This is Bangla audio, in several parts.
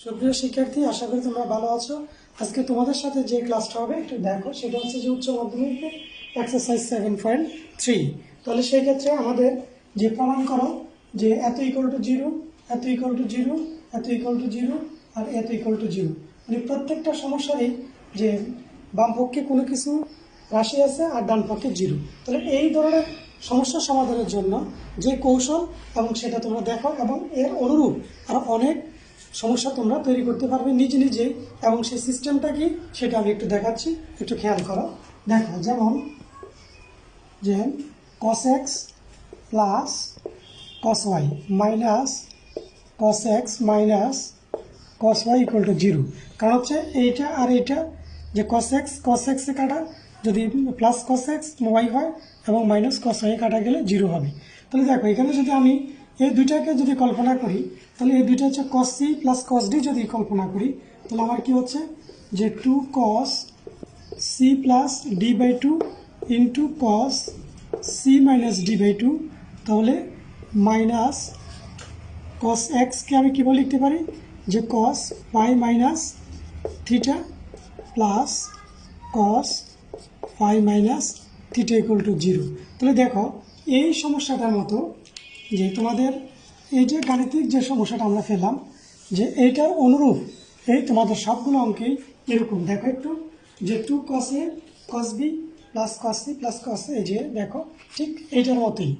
সুপ্রিয় শিক্ষার্থী, আশা করি তোমরা ভালো আছো। আজকে তোমাদের সাথে যে ক্লাসটা হবে, একটু দেখো। সেটা হচ্ছে যে উচ্চ মাধ্যমিকের এক্সারসাইজ সেভেন পয়েন্ট থ্রি তাহলে সেই ক্ষেত্রে আমাদের যে প্রমাণ করো যে এত ইকুয়াল টু জিরো এত ইকুয়াল টু জিরো এত ইকুয়াল টু জিরো আর এত ইকুয়াল টু জিরো মানে প্রত্যেকটা সমস্যারই যে বামপক্ষে কোনো কিছু রাশি আছে আর ডান পক্ষে জিরো তাহলে এই ধরনের সমস্যা সমাধানের জন্য যে কৌশল এবং সেটা তোমরা দেখো এবং এর অনুরূপ আর অনেক সমস্যা তোমরা তৈরি করতে পারবে নিজে নিজেই এবং সেই সিস্টেমটা কি সেটা আমি একটু দেখাচ্ছি। একটু খেয়াল করো। দেখো, যেমন যে cos x plus cos y minus cos x minus cos y equal to zero কারণ হচ্ছে এইটা আর এইটা, যে cos x cos x এ কাটা, যদি প্লাস cos x y হয় এবং মাইনাস কস ওয়াই কাটা গেলে জিরো হবে। তাহলে দেখো, এখানে যদি আমি এই দুইটাকে যদি কল্পনা করি, তাহলে এই দুইটা হচ্ছে cos C plus cos D যদি কল্পনা করি, তাহলে আমার কি হচ্ছে? যে two cos C plus D by two into cos C minus D by two তাহলে মাইনাস কস এক্সকে আমি কীভাবে লিখতে পারি? যে cos phi minus theta plus cos phi minus theta equal to zero তাহলে দেখো, এই সমস্যাটার মতো যে তোমাদের এই যে গাণিতিক যে সমস্যাটা আমরা পেলাম যে এইটার অনুরূপ এই তোমাদের সবগুলো অঙ্কেই এরকম। দেখো একটু, যে two cos A cos B plus cos C plus cos এই যে দেখো, ঠিক এইটার মতোই।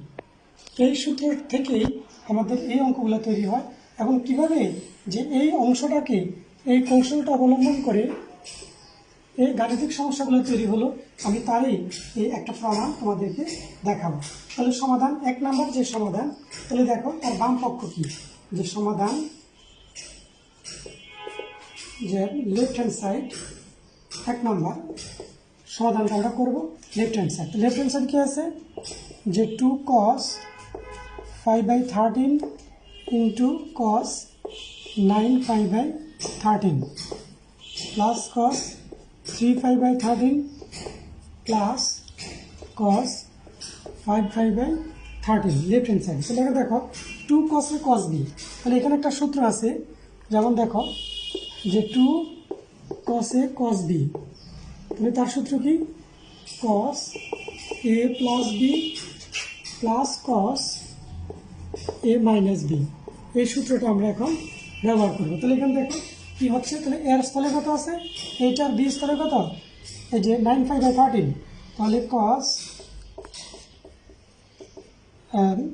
এই সূত্র থেকেই আমাদের এই অঙ্কগুলো তৈরি হয়। এবং কীভাবে যে এই অংশটাকে, এই কৌশলটা অবলম্বন করে এই গাণিতিক সমস্যাগুলো তৈরি হলো, আমি তারই এই একটা প্রমাণ তোমাদেরকে দেখাবো। তাহলে সমাধান, এক নাম্বার যে সমাধান, তাহলে দেখো তার বাম পক্ষ কি? যে সমাধান, যে লেফট হ্যান্ড সাইড এক নাম্বার, সমাধানটা আমরা করব left hand side left hand side কী আছে? যে two cos five by thirteen into cos nine five by thirteen plus cos three five by thirteen plus cos five five by thirteen left hand side তাহলে এখানে দেখো টু কসে কস বি তাহলে এখানে একটা সূত্র আছে, যেমন দেখো, যে টু কসে কস বি তাহলে তার সূত্র কি? Cos A plus B plus cos A minus B এই সূত্রটা আমরা এখন ব্যবহার করব। তাহলে এখানে দেখো কি হচ্ছে? তাহলে এর স্থলে কত আছে? এইটার বি স্থলে কত? এই যে নাইন ফাইভ বাই থার্টিন তাহলে কস